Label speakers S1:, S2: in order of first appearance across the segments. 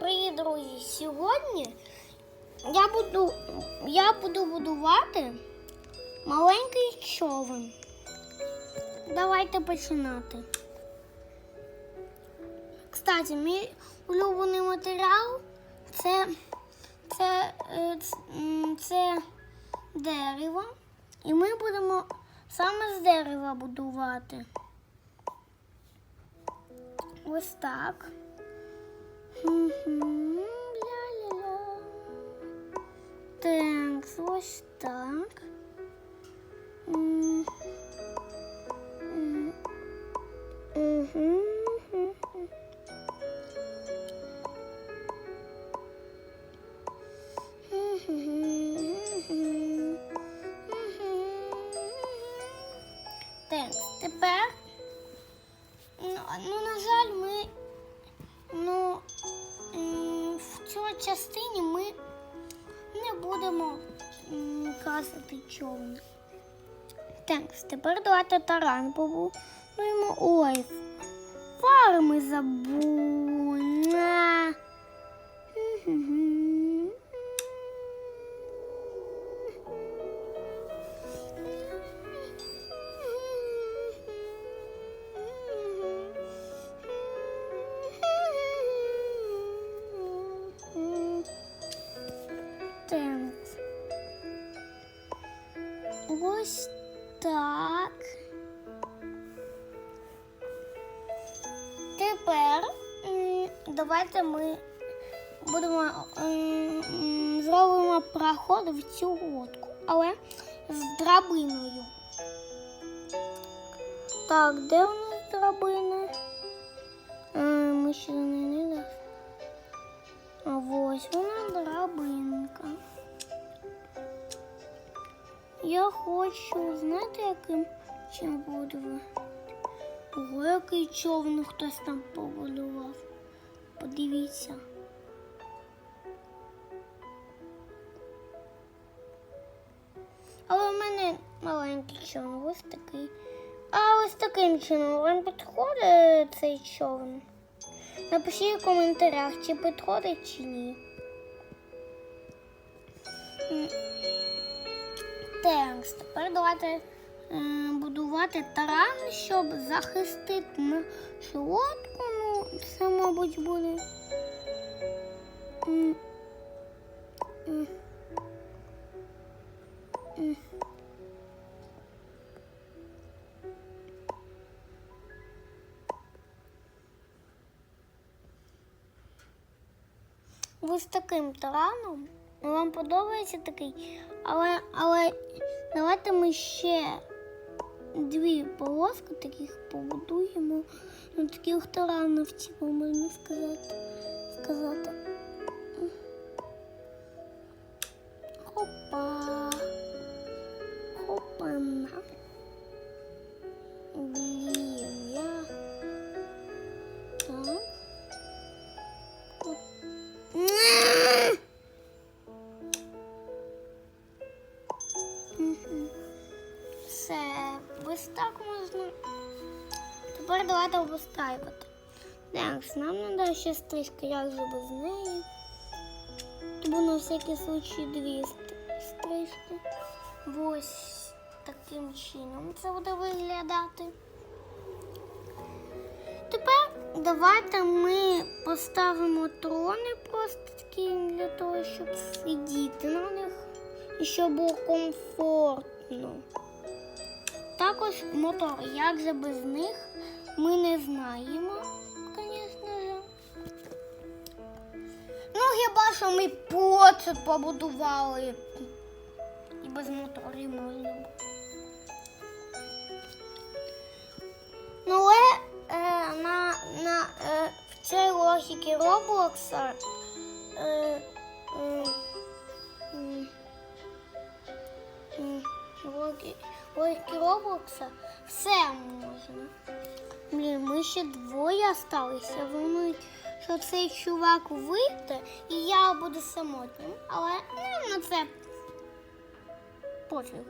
S1: Привіт, друзі! Сьогодні я буду, я буду будувати маленький човен. Давайте починати. Кстати, мій улюблений матеріал це, це, е, ц- м, це дерево. І ми будемо саме з дерева будувати. Ось так. Ля-ля-ля. Так, ось так. Цій частині ми не будемо красити човни. Так, тепер давайте таран побудуємо. Ой, фари ми забули. Тепер давайте ми будемо зробимо проход в цю лодку, але з драбиною. Так, де у нас драбина? А, ми ще до неї не дошли. Ось вона драбинка. Я хочу, знаєте, яким чим буду? Ого, який човен хтось там побудував. Подивіться. Але в мене маленький човен, ось такий. А ось таким чином вам підходить цей човен? Напишіть в коментарях, чи підходить чи ні. Так, тепер давайте е, будувати таран, щоб захистити нашу лодку. Це, мабуть, буде. М. Ось таким тараном. Вам подобається такий? Але, але давайте ми ще дві полоски таких побудуємо. Ну, таких таранів, типу, можна сказати. сказати. Хопа. Обустраювати. Так, нам треба ще стрижка, як же без неї. Тому на всякий случай дві ст- стрижки. Ось таким чином це буде виглядати. Тепер давайте ми поставимо трони просто такі для того, щоб сидіти на них і щоб було комфортно. Також мотор, як же без них, ми не знаємо, звісно. Ну, хіба що ми поцеп побудували. І без моторів можна. Ну, але е, на, на, е, в цій логіки Роблокса е, е, логіки Роблокса все можна. Блін, ми ще двоє осталися. Вони, що цей чувак вийде, і я буду самотнім. Але нам на це пофіг.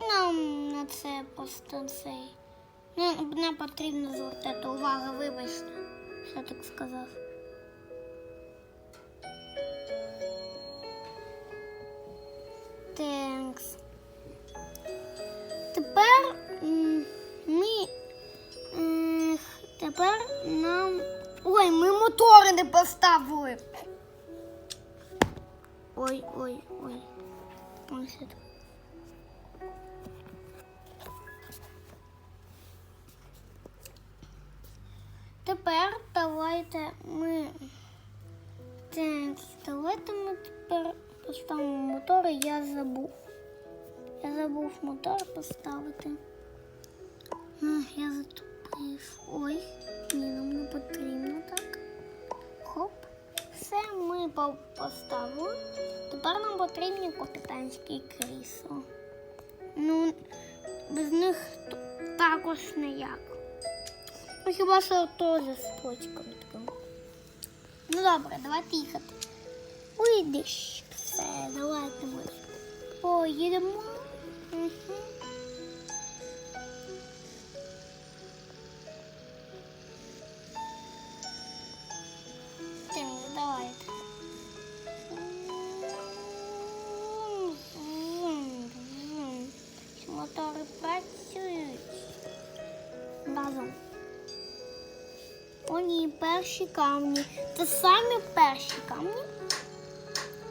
S1: Нам Ну, це просто цей. Ну, не потрібно звертати увагу, вибачте, що так сказав. Не поставили. Ой, ой, ой. Ось це. Тепер давайте ми. Так, давайте ми тепер поставимо мотор. Я забув. Я забув мотор поставити. Я затупив. Ой, ні, нам не потрібно так. Все ми по- поставили. Тепер нам потрібні капітанські крісла. Ну, без них також ніяк. Ну, хіба що теж з почками таким. Ну добре, давайте їхати. Уйдеш. Все, давайте ми поїдемо. Угу. Мотори працюють. Разом. О, ні, перші камні. Це самі перші камні.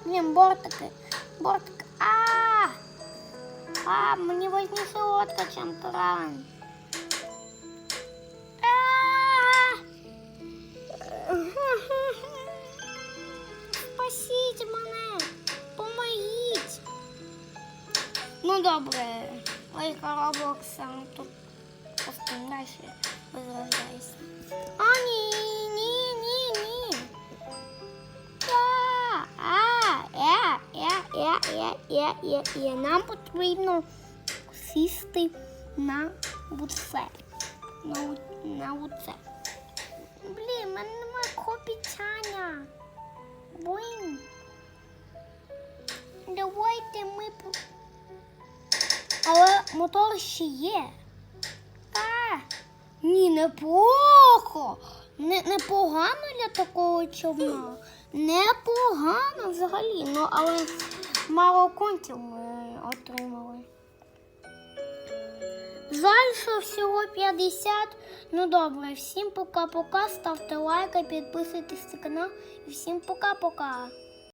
S1: Ні, бортики. Бортики. А! А, мені важніше лодка, чим таран. А! Спасіть мене! Помогіть! Ну добре. Ой, коробок сам тут просто далі возрождайся. А, ні, ні, ні, ні. А, а, е, е, е, е, е, е, е. Нам потрібно сісти на буце. На, на оце. Блін, мене немає копітяння. Блін. Давайте ми. Але мотор ще є. А, ні, неплохо. Не, непогано для такого човна. Непогано взагалі. Ну, але мало контів ми отримали. Жаль, всього 50. Ну добре, всім пока-пока. Ставте лайки, підписуйтесь на канал. І всім пока-пока.